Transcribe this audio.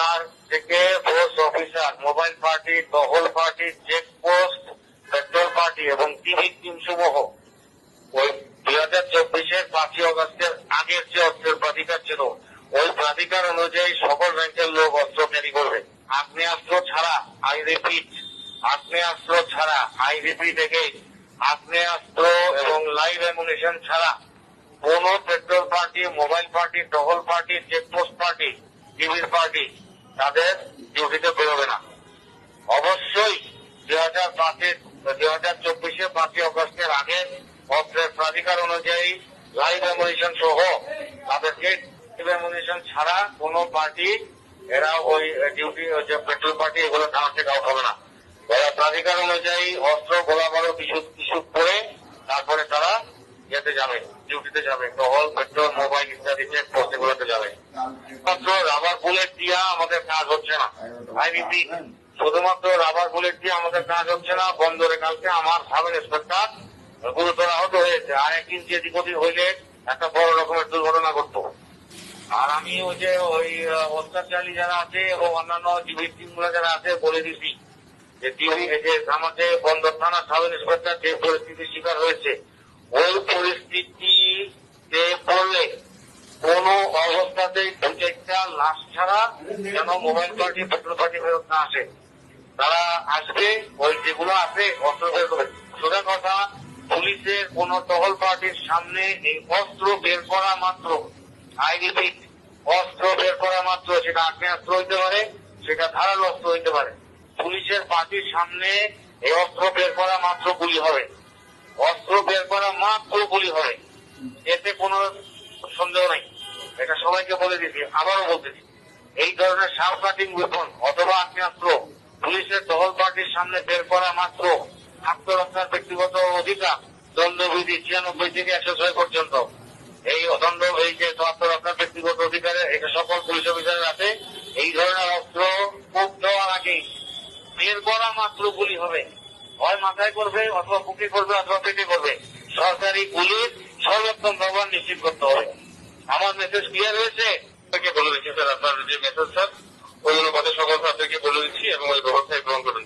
থানার থেকে force officer mobile party টহল পার্টি চেকপোস্ট পেট্রোল পার্টি এবং টিভি টিম সমূহ ওই দুই হাজার চব্বিশের পাঁচই অগস্টের আগের যে অস্ত্রের প্রাধিকার ছিল। ওই প্রাধিকার অনুযায়ী সকল র্যাঙ্কের লোক অস্ত্র ক্যারি করবে। আগ্নেয়াস্ত্র ছাড়া আই রিপিট, আগ্নেয়াস্ত্র ছাড়া আই রিপিট থেকে আগ্নেয়াস্ত্র এবং লাইভ অ্যামুনেশন ছাড়া কোন পেট্রোল পার্টি মোবাইল পার্টি টহল পার্টি চেকপোস্ট পার্টি তাদের ডিউটিতে বেরোবে না। অবশ্যই দুই হাজার পাঁচের দুই হাজার চব্বিশে পাঁচই অগস্টের আগে অস্ত্রের প্রাধিকার অনুযায়ী লাইভ অ্যামুনিশন সহ তাদেরকে অ্যামুনিশন ছাড়া কোন পার্টি, এরা ওই ডিউটি যে পেট্রোল পার্টি এগুলো থানা থেকে আউট হবে না। এরা প্রাধিকার অনুযায়ী অস্ত্র, গোলা বারো কিছু কিছু করে তারপরে তারা যেতে যাবে ডিউটিতে যাবে। টহল পেট্রোল মোবাইল ইত্যাদি চেক পোস্ট এগুলোতে যাবে। রাবার বুলেট দিয়া আমাদের কাজ হচ্ছে না। আই রিপিট শুধুমাত্র রাবার বুলেট দিয়ে আমাদের কাজ হচ্ছে না, বন্দরে কালকে আমার সাব ইন্সপেক্টর গুরুতর আহত হয়েছে। আর এক ইঞ্চি এদিক ওদিক হইলে একটা বড় রকমের দুর্ঘটনা ঘটতো। আর আমি ওই যে ওই অত্যাচারী যারা আছে ও অন্যান্য জীবিতগুলো যারা আছে বলে দিছি। যে টিভি যে বন্দর থানা সাব ইন্সপেক্টর যে পরিস্থিতির হয়েছে ওই পরিস্থিতিতে পড়লে কোন অস্ত্র বের পুলিশের কোন টহল পার্টির সামনে এই অস্ত্র বের করা মাত্র আই রিপিট অস্ত্র বের করা মাত্র, সেটা আগ্নেয়াস্ত্র হইতে পারে, সেটা ধারালো অস্ত্র হইতে পারে। পুলিশের পার্টির সামনে এই অস্ত্র বের করা মাত্র গুলি হবে। অস্ত্র বের করা মাত্র গুলি হবে। এতে কোনো সন্দেহ নাই। এটা সবাইকে বলে দিচ্ছি আবারও বলতেছি এই ধরনের সার কাটিং ওয়েপন অথবা আগ্নেয়াস্ত্র পুলিশের টহল পার্টির সামনে বের করা মাত্র আত্মরক্ষার ব্যক্তিগত অধিকার দণ্ডবিধি ছিয়ানব্বই থেকে একশো ছয় পর্যন্ত। এই দণ্ড এই যে আত্মরক্ষার ব্যক্তিগত অধিকারে এটা সকল পুলিশ অফিসারের আছে এই ধরনের অস্ত্র কূপ দেওয়ার আগে বের করা মাত্র গুলি হবে। হয় মাথায় করবে অথবা বুকে করবে অথবা পেটে করবে। সরকারি গুলির সর্বোত্তম ব্যবহার নিশ্চিত করতে হবে। আমার মেসেজ ক্লিয়ার হয়েছে আপনাকে বলে দিচ্ছি, স্যার, আপনার যে মেসেজ স্যার, ওই অনুপাতে সকল আপনাকে বলে দিচ্ছি এবং ওই ব্যবস্থায় গ্রহণ করুন।